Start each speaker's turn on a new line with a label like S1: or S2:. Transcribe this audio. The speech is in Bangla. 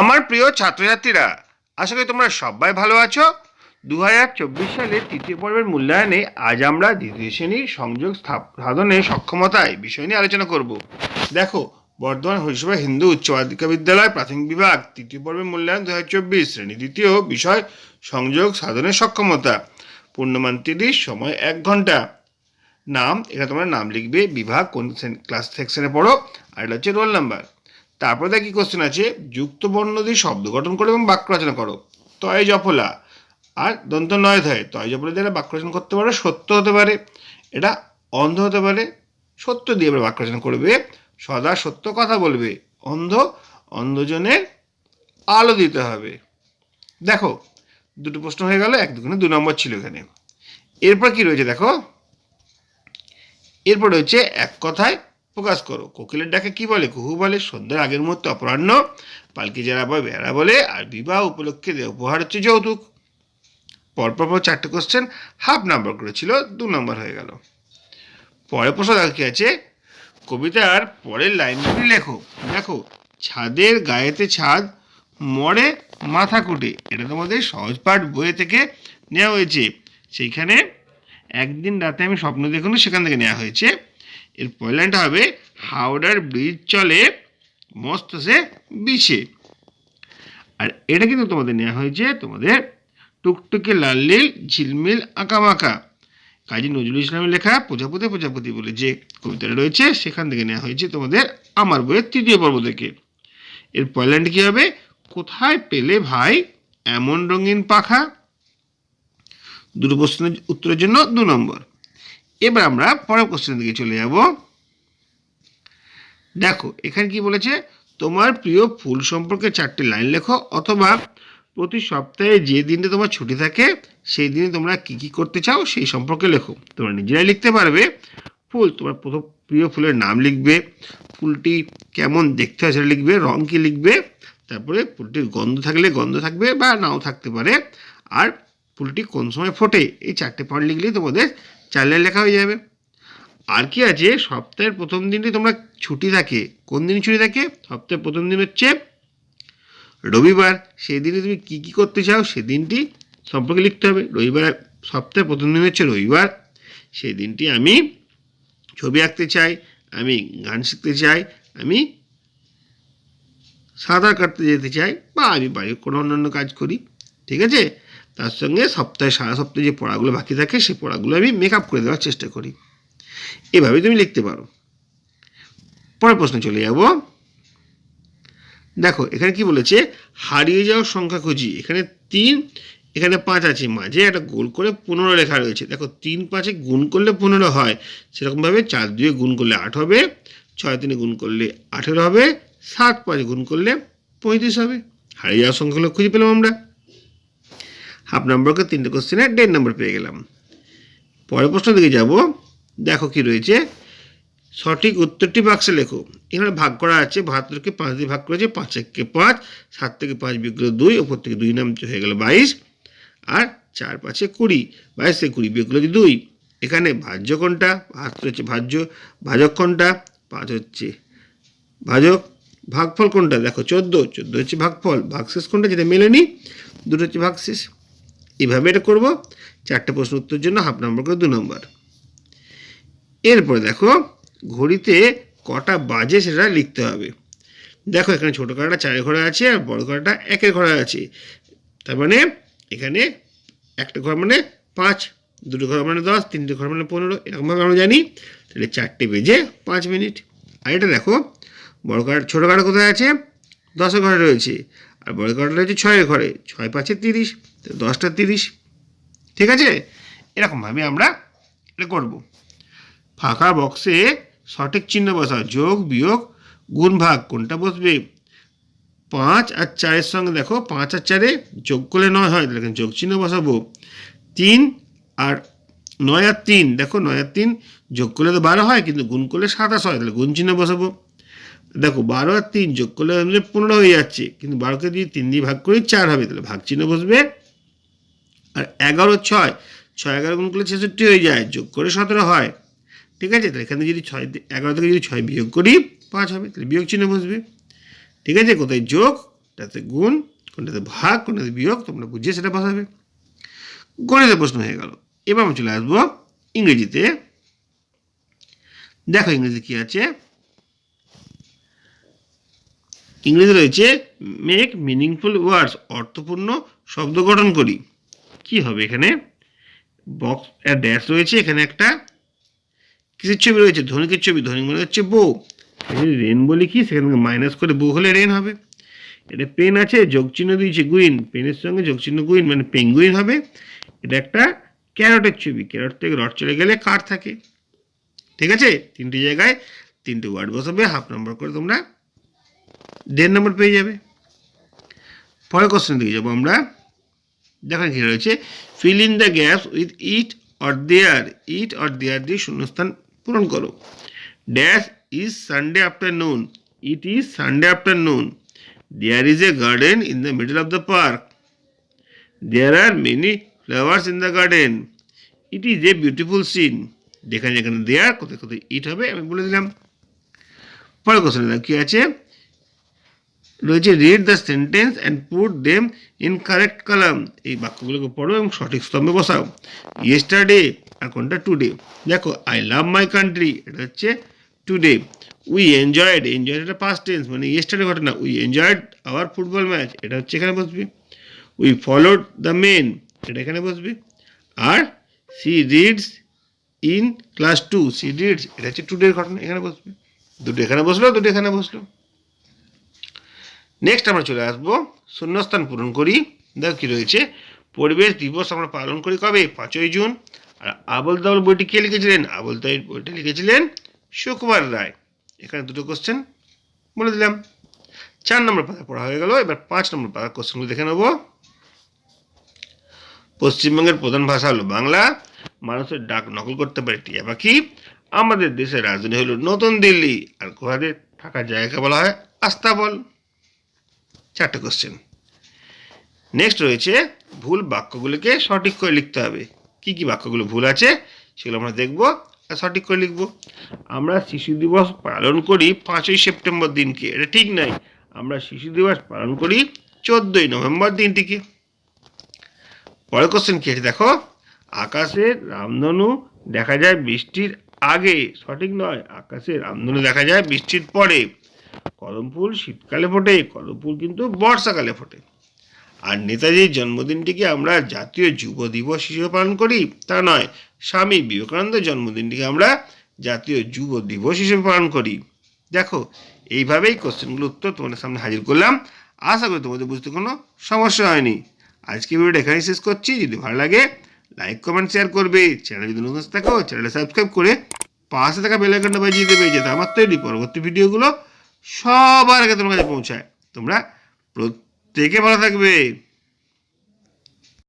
S1: আমার প্রিয় ছাত্রছাত্রীরা, আশা করি তোমরা সবাই ভালো আছো। দু হাজার চব্বিশ সালের তৃতীয় পর্বের মূল্যায়নে আজ আমরা দ্বিতীয় শ্রেণির সংযোগ সাধনে সক্ষমতা এই বিষয় নিয়ে আলোচনা করব। দেখো, বর্ধমান হরিসভা হিন্দু উচ্চ বালিকা বিদ্যালয় প্রাথমিক বিভাগ তৃতীয় পর্বের মূল্যায়ন দু হাজার চব্বিশ, শ্রেণি দ্বিতীয় বিষয় সংযোগ সাধনের সক্ষমতা। পূর্ণমান তিরিশ, সময় এক ঘণ্টা। নাম, এটা তোমরা নাম লিখবে, বিভাগ কোন ক্লাস সেকশনে পড়ো, আর এটা হচ্ছে রোল নাম্বার তারপরে দেখি কোশ্চেন আছে যুক্ত বর্ণ দিয়ে শব্দ গঠন করো এবং বাক্য রচনা করো। তয় জফলা আর দন্ত নয় ধয়। তয় জফলা দিয়ে বাক্য রচনা করতে পারে, সত্য হতে পারে। এটা অন্ধ হতে পারে, সত্য দিয়ে এবার বাক্য রচনা করবে। সদা সত্য কথা বলবে। অন্ধ অন্ধজনের আলো দিতে হবে। দেখো, দুটো প্রশ্ন হয়ে গেল, এক দুখানে দু নম্বর ছিল এখানে। এরপর কি রয়েছে দেখো? এরপর রয়েছে এক কথায় প্রকাশ করো। কোকিলের ডাকে কি বলে? কুহু বলে, সন্ধ্যার আগের মুহূর্তে অপরাহ্ন, পালকি যারা বয় বেড়া বলে, আর বিবাহ উপলক্ষে দেয় উপহার হচ্ছে যৌতুক। পরপর পর চারটে কোশ্চেন হাফ নাম্বার করেছিল, দু নম্বর হয়ে গেল। পরে প্রশ্ন কি আছে? কবিতার পরের লাইনগুলি লেখো। দেখো, ছাদের গায়েতে ছাদ, মরে মাথা কুটে। এটা তোমাদের সহজ পাঠ বইয়ে থেকে নেওয়া হয়েছে। সেইখানে একদিন রাতে আমি স্বপ্ন দেখুন সেখান থেকে নেওয়া হয়েছে। এর পরের লাইনটা হবে হাওড়ার ব্রিজ চলে মস্ত সে বিছে আর এটা কিন্তু তোমাদের নেওয়া হয়েছে তোমাদের টুকটুকে লাল নীল, ঝিলমিল আঁকামাকা কাজী নজরুল ইসলামের লেখা প্রজাপতি প্রজাপতি বলে যে কবিতাটা রয়েছে, সেখান থেকে নেওয়া হয়েছে তোমাদের আমার বইয়ের তৃতীয় পর্ব থেকে। এর পরের লাইনটা কী হবে? কোথায় পেলে ভাই এমন রঙিন পাখা? দুটো প্রশ্নের উত্তরের জন্য দু নম্বর। এবার আমরা পরের কোশ্চেন দিকে চলে যাব। দেখো, এখানে কি বলেছে? তোমার প্রিয় ফুল সম্পর্কে চারটি লাইন লেখো, অথবা প্রতি সপ্তাহে যে দিনটা তোমার ছুটি থাকে, সেই দিনে তোমরা কি কি করতে চাও, সেই সম্পর্কে লেখো। তোমরা নিজেরাই লিখতে পারবে। ফুল, তোমার প্রথম প্রিয় ফুলের নাম লিখবে, ফুলটি কেমন দেখতে হয় সেটা লিখবে, রং কি লিখবে, তারপরে ফুলটির গন্ধ থাকলে গন্ধ থাকবে বা নাও থাকতে পারে, আর ফুলটি কোন সময় ফোটে, এই চারটে পয়েন্ট লিখলেই তোমাদের লাইন লেখা হয়ে যাবে। আর কি আছে? সপ্তাহের প্রথম দিনটি তোমরা ছুটি থাকে। কোন দিন ছুটি থাকে? সপ্তাহের প্রথম দিন হচ্ছে রবিবার। সেই দিনে তুমি কী কী করতে চাও সেদিনটি সম্পর্কে লিখতে হবে। রবিবার, সপ্তাহের প্রথম দিন হচ্ছে রবিবার। সেই দিনটি আমি ছবি আঁকতে চাই, আমি গান শিখতে চাই, আমি সাঁতার কাটতে যেতে চাই বা আমি বাড়ির কোনো অন্যান্য কাজ করি। ঠিক আছে? তার সঙ্গে সপ্তাহে সারা সপ্তাহে যে পড়াগুলো বাকি থাকে, সেই পড়াগুলো আমি মেকআপ করে দেওয়ার চেষ্টা করি। এভাবে তুমি লিখতে পারো। পরের প্রশ্নে চলে যাব। দেখো, এখানে কি বলেছে? হারিয়ে যাওয়ার সংখ্যা খুঁজি। এখানে তিন, এখানে পাঁচ আছে। মাঝে একটা গোল করে পনেরো লেখা রয়েছে। দেখো, তিন পাঁচে গুণ করলে পনেরো হয়। সেরকমভাবে চার দুয়ে গুণ করলে আট হবে। ছয় তিনে গুণ করলে আঠেরো হবে। সাত পাঁচ গুণ করলে পঁয়ত্রিশ হবে। হারিয়ে যাওয়ার সংখ্যাগুলো খুঁজে পেলাম আমরা। হাফ নম্বরকে তিনটে কোশ্চেনে দেড় নম্বর পেয়ে গেলাম। পরের প্রশ্ন দিকে যাব। দেখো কি রয়েছে। সঠিক উত্তরটি বাক্সে লেখো। এখানে ভাগ করা আছে। বাহাত্তরকে পাঁচ দিয়ে ভাগ করেছে, পাঁচ এককে পাঁচ, সাত থেকে পাঁচ করে দুই ওপর থেকে দুই নাম হয়ে গেল বাইশ, আর চার পাঁচে কুড়ি, বাইশ থেকে কুড়ি বিয়োগ করলে দুই। এখানে ভাজ্য কোনটা? বাহাত্তর হচ্ছে ভাজ্য, ভাজক কোনটা? পাঁচ হচ্ছে ভাজক। ভাগফল কোনটা? দেখো, চোদ্দ চোদ্দ হচ্ছে ভাগফল। ভাগশেষ কোনটা? যেটা মেলেনি, দুটো হচ্ছে ভাগশেষ। এইভাবে এটা করব। চারটে প্রশ্ন উত্তর জন্য হাফ নম্বর করে দু নম্বর। এরপরে দেখো, ঘড়িতে কটা বাজে সেটা লিখতে হবে। দেখো, এখানে ছোটো কাটাটা চারের ঘরে আছে আর বড় কাটাটা একের ঘরে আছে। তার মানে এখানে একটা ঘর মানে পাঁচ, দুটো ঘর মানে দশ, তিনটে ঘর মানে পনেরো, এরকমভাবে আমরা জানি। তাহলে চারটে বেজে পাঁচ মিনিট। আর এটা দেখো, বড় কাঠ ছোটো কাটা কোথায় আছে? দশের ঘরে রয়েছে। আর বড় কাঠটা রয়েছে ছয়ের ঘরে। ছয় পাঁচে তিরিশ দশটা তিরিশ। ঠিক আছে? এরকমভাবে আমরা এটা করব। ফাঁকা বক্সে সঠিক চিহ্ন বসাও। যোগ, বিয়োগ, গুণ, ভাগ। কোনটা বসবে? পাঁচ আর চারের সঙ্গে দেখো, পাঁচ আর চারে যোগ করলে নয় হয়। তাহলে যোগ চিহ্ন বসাবো। তিন আর নয় আর তিন। দেখো, নয় আর তিন যোগ করলে তো বারো হয়, কিন্তু গুণ করলে সাতাশ হয়। তাহলে গুণ চিহ্ন বসাবো। দেখো বারো আর তিন যোগ করলে আমাদের পনেরো হয়ে যাচ্ছে, কিন্তু বারোকে দিয়ে তিন দিয়ে ভাগ করে চার হবে, তাহলে ভাগ চিহ্ন বসবে। আর এগারো ছয় ছয় এগারো গুণ করলে ছেষট্টি হয়ে যায়, যোগ করে সতেরো হয়। ঠিক আছে? তাহলে এখানে যদি ছয় এগারো থেকে যদি ছয় বিয়োগ করি, পাঁচ হবে, তাহলে বিয়োগ চিহ্ন বসবে। ঠিক আছে? কোথায় যোগ কোনটাতে গুণ, কোনটাতে ভাগ, কোনটাতে বিয়োগ, তোমরা বুঝিয়ে সেটা বসাবে। গণিতের প্রশ্ন হয়ে গেল। এবার আমি চলে আসব ইংরেজিতে। দেখো ইংরেজিতে কী আছে? ইংরেজি রয়েছে মেক মিনিংফুল ওয়ার্ডস অর্থপূর্ণ শব্দ গঠন করি। কি হবে এখানে? বক্স ড্যাশ রয়েছে, এখানে একটা কিসের ছবি রয়েছে? ধনিকের ছবি ধনিক মানে হচ্ছে বউ রেন বলি কি সেখানে মাইনাস করে বউ হলে রেন হবে। এটা পেন আছে যোগ চিহ্ন দিয়েছে গুইন পেনের সঙ্গে যোগ চিহ্ন গুইন মানে পেঙ্গুইন হবে। এটা একটা ক্যারটের ছবি, ক্যারট থেকে রড চলে গেলে কার থাকে? ঠিক আছে? তিনটি জায়গায় তিনটে ওয়ার্ড বসাবে হাফ নম্বর করে তোমরা দেড় নম্বর পেয়ে যাবে। পরের কোশ্চেন দিকে যাব আমরা। দেখেন কি রয়েছে fill in the gaps with it or there it or there দিয়ে শূন্যস্থান পূরণ করো। Dash is Sunday afternoon it is Sunday afternoon there is a garden in the middle of the park there are many flowers in the garden it is a beautiful scene যেখানে যেখানে দেয়ার কোথায় কোথায় ইট হবে, আমি বলে দিলাম। পরের কোশ্চেন কি আছে? রয়েছে read the sentence and put them in correct column এই বাক্যগুলোকে পড়ো এবং সঠিক স্তম্ভে বসাও। ইয়েস্টারডে আর কোনটা টুডে দেখো আই লাভ মাই কান্ট্রি এটা হচ্ছে টুডে উই এনজয়েড এনজয়েড এটা পাস্ট টেন্স মানে ইয়েস্টারডে ঘটনা। We enjoyed our football match এটা হচ্ছে এখানে বসবে। উই ফলোড দ্য মেন এটা এখানে বসবে। আর C reads in class two C reads এটা হচ্ছে টুডের ঘটনা, এখানে বসবে। দুটো এখানে বসল, দুটো এখানে বসল। নেক্সট আমরা চলে আসব, শূন্যস্থান পূরণ করি। দেখো কী রয়েছে, পরিবেশ দিবস আমরা পালন করি কবে? পাঁচই জুন। আর আবল তাবল বইটি কে লিখেছিলেন? আবল তাই বইটি লিখেছিলেন সুকুমার রায়। এখানে দুটো কোশ্চেন বলে দিলাম। চার নম্বর পাতা পড়া হয়ে গেল, এবার পাঁচ নম্বর পাতা কোশ্চেনগুলো দেখে নেব। পশ্চিমবঙ্গের প্রধান ভাষা হলো বাংলা। মানুষের ডাক নকল করতে পারে টিয়া পাখি। আমাদের দেশের রাজধানী হলো নতুন দিল্লি। আর গুহাদের থাকার জায়গাকে বলা হয় আস্তাবল। চারটে কোশ্চেন নেক্সট রয়েছে, ভুল বাক্যগুলোকে সঠিক করে লিখতে হবে। কি কি বাক্যগুলো ভুল আছে, সেগুলো আমরা দেখব আর সঠিক করে লিখব। আমরা শিশু দিবস পালন করি পাঁচই সেপ্টেম্বর দিনকে। এটা ঠিক নাই। আমরা শিশু দিবস পালন করি চোদ্দোই নভেম্বর দিনটিকে। পরের কোশ্চেন কি আছে দেখো? আকাশে রামধনু দেখা যায় বৃষ্টির আগে। সঠিক নয়। আকাশে রামধনু দেখা যায় বৃষ্টির পরে। কদম ফুল শীতকালে ফোটে কদম ফুল কিন্তু বর্ষাকালে ফোটে। আর নেতাজির জন্মদিনটিকে আমরা জাতীয় যুব দিবস হিসেবে পালন করি, তা নয়, স্বামী বিবেকানন্দের জন্মদিনটিকে আমরা জাতীয় যুব দিবস হিসেবে পালন করি। দেখো, এইভাবেই কোশ্চেনগুলো উত্তর তোমাদের সামনে হাজির করলাম। আশা করি তোমাদের বুঝতে কোনো সমস্যা হয়নি। আজকে ভিডিওটা এখানে শেষ করছি। যদি ভালো লাগে, লাইক, কমেন্ট, শেয়ার করবে। চ্যানেল যদি নতুন থাকো, চ্যানেলটা সাবস্ক্রাইব করে পাশে থাকা বেল আইকনটা বাজিয়ে দেবে, যাতে আমার তৈরি পরবর্তী ভিডিওগুলো সবার আগে তোমার কাছে পৌঁছায়। তোমরা প্রত্যেকে ভালো থাকবে।